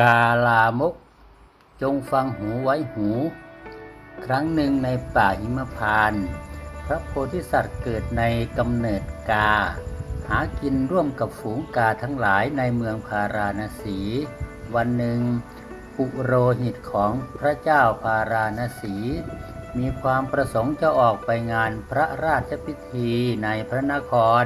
กาลามก จงฟังหูไว้หู ครั้งหนึ่งในป่าหิมพาน พระโพธิสัตว์เกิดในกำเนิดกา หากินร่วมกับฝูงกาทั้งหลายในเมืองพาราณสี วันหนึ่งปุโรหิตของพระเจ้าพาราณสี มีความประสงค์จะออกไปงานพระราชพิธีในพระนคร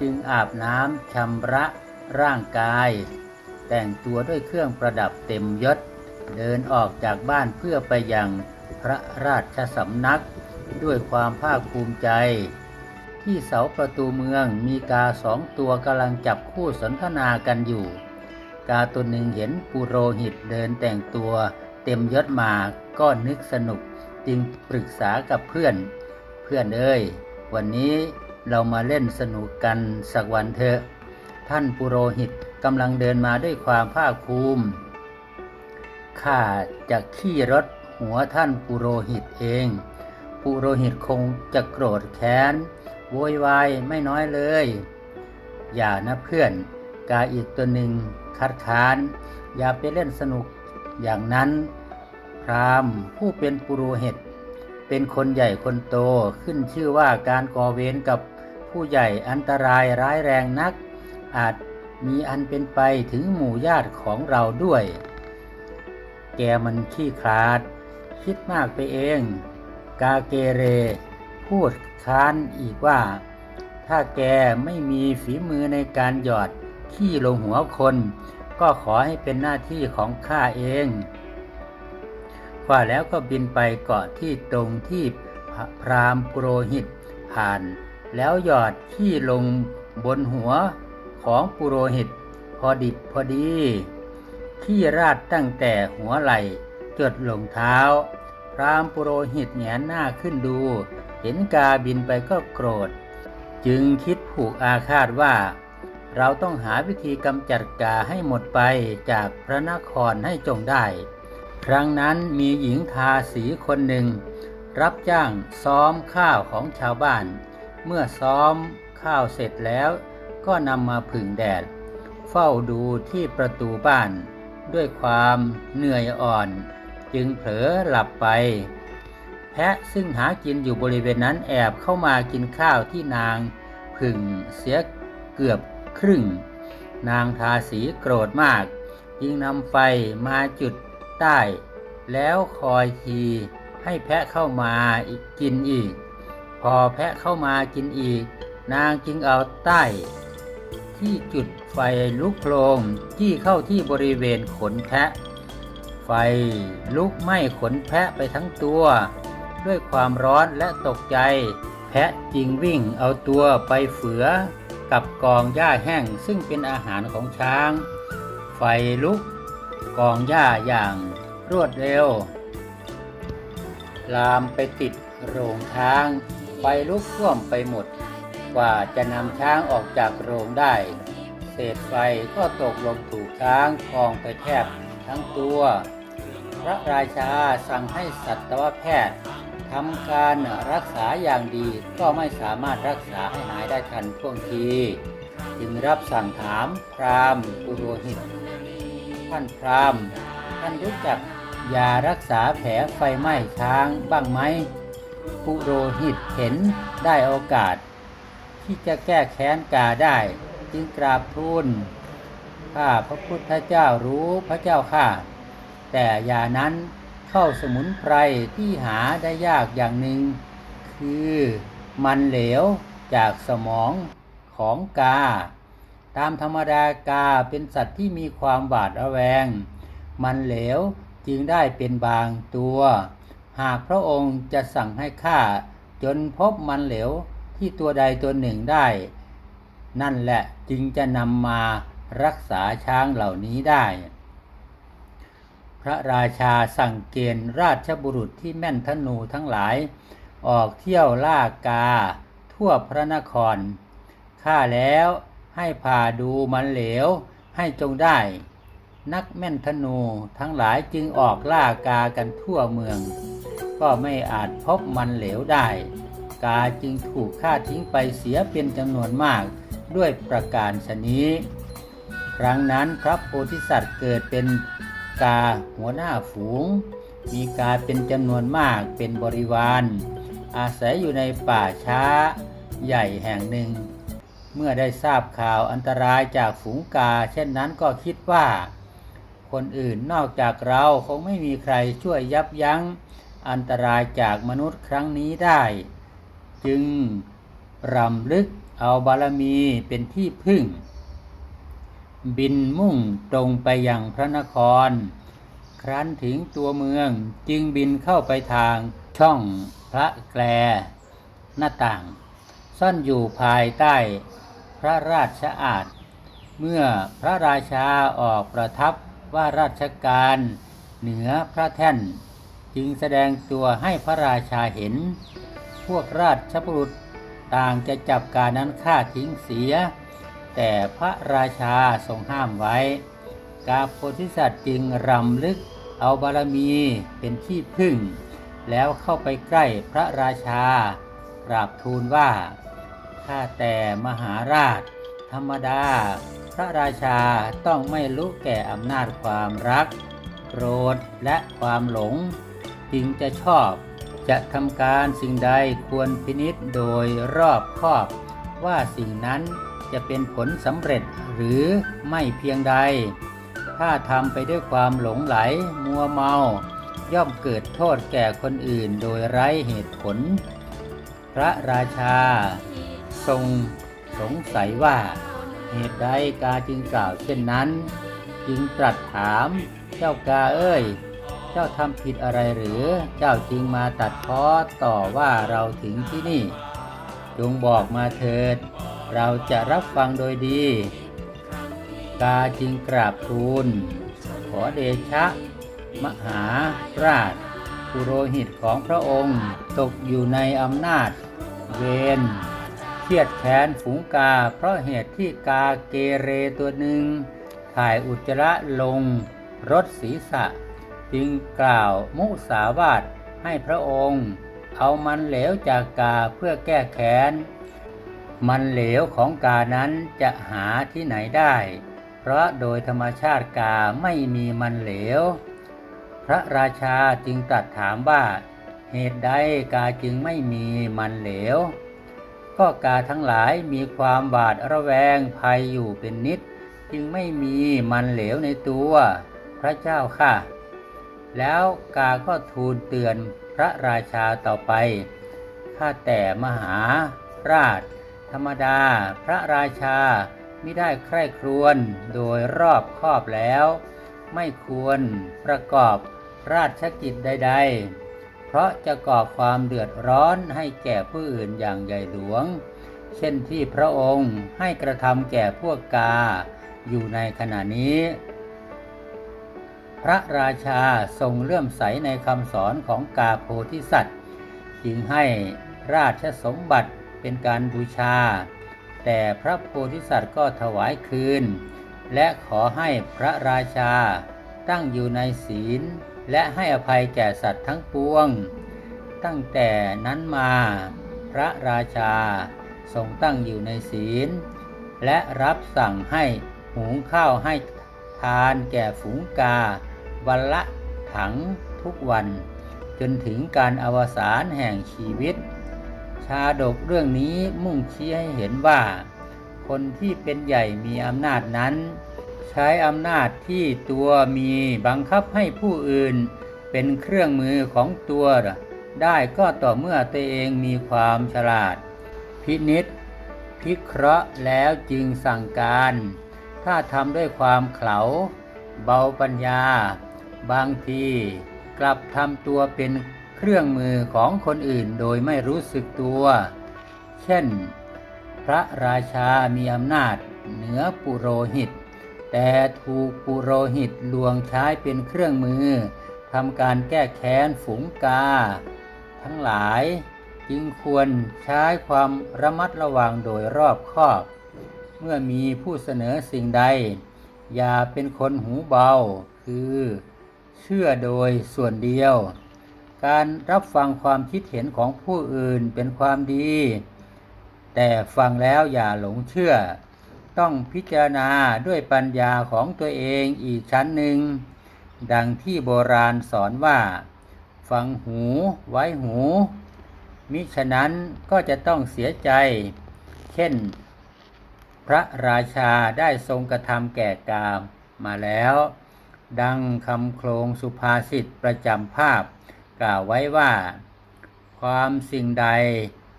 จึงอาบน้ำชำระร่างกาย แต่งตัวด้วยเครื่องประดับเต็มยศ เดินออกจากบ้านเพื่อไปยังพระราชสำนัก ด้วยความภาคภูมิใจ ที่เสาประตูเมืองมีกาสองตัวกำลังจับคู่สนทนากันอยู่ กาตัวหนึ่งเห็นปุโรหิตเดินแต่งตัวเต็มยศมาก็นึกสนุกจึงปรึกษากับเพื่อน เพื่อนเอ้ยวันนี้เรามาเล่นสนุกกันสักวันเถอะ ท่านปุโรหิต กำลังเดินมาด้วยความภาคภูมิ ข้าจะขี่รถหัวท่านปุโรหิตเอง ปุโรหิตคงจะโกรธแค้นโวยวายไม่น้อยเลย อย่านะเพื่อน กาอีกตัวหนึ่งคัดค้าน อย่าไปเล่นสนุกอย่างนั้น พราหม์ผู้เป็นปุโรหิตเป็นคนใหญ่คนโตขึ้นชื่อว่าการก่อเวรกับผู้ใหญ่อันตรายร้ายแรงนัก อาจ มีอันเป็นไปถึงหมู่ญาติของเราด้วย แกมันขี้คลาด คิดมากไปเอง กาเกเร พูดค้านอีกว่า ถ้าแกไม่มีฝีมือในการหยอดขี้ลงหัวคน ก็ขอให้เป็นหน้าที่ของข้าเองว่าแล้วก็บินไปเกาะที่ตรงที่พรามณ์ปุโรหิตผ่าน แล้วหยอดขี้ลงบนหัว ของปุโรหิต พอดิบพอดี ขี้ราดตั้งแต่หัวไหล่จดลงเท้า พรามปุโรหิตแหนหน้าขึ้นดู เห็นกาบินไปก็โกรธ จึงคิดผูกอาฆาตว่า เราต้องหาวิธีกำจัดกาให้หมดไปจากพระนครให้จงได้ ครั้งนั้นมีหญิงทาสีคนหนึ่ง รับจ้างซ้อมข้าวของชาวบ้าน เมื่อซ้อมข้าวเสร็จแล้ว ก็นำมาผึ่งแดด เฝ้าดูที่ประตูบ้าน ด้วยความเหนื่อยอ่อน จึงเผลอหลับไป แพะซึ่งหากินอยู่บริเวณนั้นแอบเข้ามากินข้าวที่นางผึ่งเสียเกือบครึ่ง นางทาสีโกรธมาก จึงนำไฟมาจุดใต้ แล้วคอยทีให้แพะเข้ามากกินอีก พอแพะเข้ามากินอีก นางจึงเอาใต้ ที่จุดไฟลุกโพลงที่เข้าที่บริเวณขนแพะ ไฟลุกไหม้ขนแพะไปทั้งตัว ด้วยความร้อนและตกใจ แพะจึงวิ่งเอาตัวไปเฝือกับกองหญ้าแห้งซึ่งเป็นอาหารของช้าง ไฟลุกกองหญ้าอย่างรวดเร็ว ลามไปติดโรงช้าง ไฟลุกท่วมไปหมด กว่าจะนำช้างออกจากโรงได้ เศษไฟก็ตกลงถูกช้างคลองไปแทบทั้งตัว พระราชาสั่งให้สัตวแพทย์ทำการรักษาอย่างดีก็ไม่สามารถรักษาให้หายได้ทันท่วงที จึงรับสั่งถามพราหมณ์ปุโรหิต ท่านพราหมณ์ท่านรู้จักยารักษาแผลไฟไหม้ช้างบ้างไหมปุโรหิตเห็นได้โอกาส ที่จะแก้แค้นกาได้ จึงกราบทูลข้าพระพุทธเจ้ารู้พระเจ้าข้าแต่ยานั้นเข้าสมุนไพรที่หาได้ยากอย่างหนึ่ง คือมันเหลวจากสมองของกา ตามธรรมดากาเป็นสัตว์ที่มีความบาดระแวง มันเหลวจึงได้เป็นบางตัว หากพระองค์จะสั่งให้ฆ่าจนพบมันเหลว ที่ตัวใดตัวหนึ่งได้ นั่นแหละจึงจะนำมารักษาช้างเหล่านี้ได้ พระราชาสั่งเกณฑ์ราชบุรุษที่แม่นธนูทั้งหลาย ออกเที่ยวล่ากา ทั่วพระนครข้าแล้วให้พาดูมันเหลวให้จงได้ นักแม่นธนูทั้งหลายจึงออกล่ากากันทั่วเมือง ก็ไม่อาจพบมันเหลวได้ กาจึงถูกฆ่าทิ้งไปเสียเป็นจำนวนมากด้วยประการชนี้ ครั้งนั้นพระโพธิสัตว์เกิดเป็นกาหัวหน้าฝูง มีกาเป็นจำนวนมากเป็นบริวาร อาศัยอยู่ในป่าช้าใหญ่แห่งหนึ่ง เมื่อได้ทราบข่าวอันตรายจากฝูงกา เช่นนั้นก็คิดว่า คนอื่นนอกจากเราคงไม่มีใครช่วยยับยั้งอันตรายจากมนุษย์ครั้งนี้ได้ จึงรำลึกเอาบารมีเป็นที่พึ่ง บินมุ่งตรงไปยังพระนคร ครั้นถึงตัวเมืองจึงบินเข้าไปทางช่องพระแกลหน้าต่าง ซ่อนอยู่ภายใต้พระราชอาณเมื่อพระราชาออกประทับว่าราชการเหนือพระแท่น จึงแสดงตัวให้พระราชาเห็น พวกราชบุรุษต่างจะจับการนั้นฆ่าทิ้งเสีย แต่พระราชาทรงห้ามไว้ กาโพธิสัตว์จึงรำลึกเอาบารมีเป็นที่พึ่ง แล้วเข้าไปใกล้พระราชากราบทูลว่า ข้าแต่มหาราช ธรรมดา พระราชาต้องไม่รู้แก่อำนาจความรัก โกรธและความหลง จึงจะชอบ จะทำการสิ่งใดควรพินิษโดยรอบคอบ ว่าสิ่งนั้นจะเป็นผลสำเร็จหรือไม่เพียงใด ถ้าทำไปด้วยความหลงไหล มัวเมา ย่อมเกิดโทษแก่คนอื่นโดยไร้เหตุผล พระราชา ทรงสงสัยว่า เหตุใดกาจึงกล่าวเช่นนั้น จึงตรัสถามเจ้ากาเอ้ย เจ้าทำผิดอะไรหรือเจ้าจึงมาตัดพ้อต่อว่าเราถึงที่นี่ จงบอกมาเถิด เราจะรับฟังโดยดี กาจึงกราบทูล ขอเดชะ มหาราชปุโรหิตของพระองค์ตกอยู่ในอำนาจ เวรเครียดแค้นฝูงกา เพราะเหตุที่กาเกเรตัวหนึ่งถ่ายอุจจาระลงรถศีรษะ จึงกล่าวมุสาวาทให้พระองค์ เอามันเหลวจากกาเพื่อแก้แค้น มันเหลวของกานั้นจะหาที่ไหนได้ เพราะโดยธรรมชาติกาไม่มีมันเหลว พระราชาจึงตรัสถามว่าเหตุใดกาจึงไม่มีมันเหลว ก็กาทั้งหลายมีความบาดระแวงภัยอยู่เป็นนิด จึงไม่มีมันเหลวในตัว พระเจ้าค่ะ แล้วกาก็ทูลเตือนพระราชาต่อไป ข้าแต่มหาราช ธรรมดาพระราชาไม่ได้ใคร่ครวญโดยรอบคอบแล้ว ไม่ควรประกอบราชกิจใด ๆ เพราะจะก่อความเดือดร้อนให้แก่ผู้อื่นอย่างใหญ่หลวง เช่นที่พระองค์ให้กระทำแก่พวกกาอยู่ในขณะนี้ พระราชาทรงเลื่อมใสในคำสอนของกาโพธิสัตว์จึงให้ราชสมบัติเป็นการบูชา แต่พระโพธิสัตว์ก็ถวายคืน และขอให้พระราชาตั้งอยู่ในศีล และให้อภัยแก่สัตว์ทั้งปวง ตั้งแต่นั้นมาพระราชาทรงตั้งอยู่ในศีล และรับสั่งให้หุงข้าวให้ทานแก่ฝูงกา วันละถังทุกวัน จนถึงการอวสานแห่งชีวิต ชาดกเรื่องนี้มุ่งชี้ให้เห็นว่า คนที่เป็นใหญ่มีอำนาจนั้น ใช้อำนาจที่ตัวมีบังคับให้ผู้อื่น เป็นเครื่องมือของตัว ได้ก็ต่อเมื่อตัวเองมีความฉลาด พินิษพิเคราะห์แล้วจึงสั่งการ ถ้าทำด้วยความเขลา เบาปัญญา บางทีกลับทำตัวเป็นเครื่องมือของคนอื่นโดยไม่รู้สึกตัว เช่น พระราชามีอำนาจเหนือปุโรหิต แต่ถูกปุโรหิตลวงใช้เป็นเครื่องมือทำการแก้แค้นฝูงกา ทั้งหลายจึงควรใช้ความระมัดระวังโดยรอบคอบ เมื่อมีผู้เสนอสิ่งใด อย่าเป็นคนหูเบาคือ เชื่อโดยส่วนเดียว การรับฟังความคิดเห็นของผู้อื่นเป็นความดี แต่ฟังแล้วอย่าหลงเชื่อ ต้องพิจารณาด้วยปัญญาของตัวเองอีกชั้นหนึ่ง ดังที่โบราณสอนว่า ฟังหูไว้หู มิฉะนั้นก็จะต้องเสียใจ เช่น พระราชาได้ทรงกระทำแก่กามมาแล้ว ดังคำโครงสุภาษิตประจำภาพ กล่าวไว้ว่า ความสิ่งใด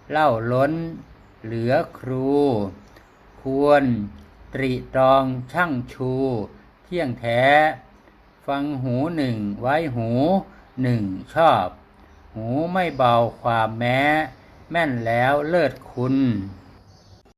เล่าล้นเหลือครู ควรตรีตรองช่างชู เที่ยงแท้ ฟังหูหนึ่งไว้หูหนึ่งชอบ หูไม่เบาความแม้ แม่นแล้วเลิศคุณ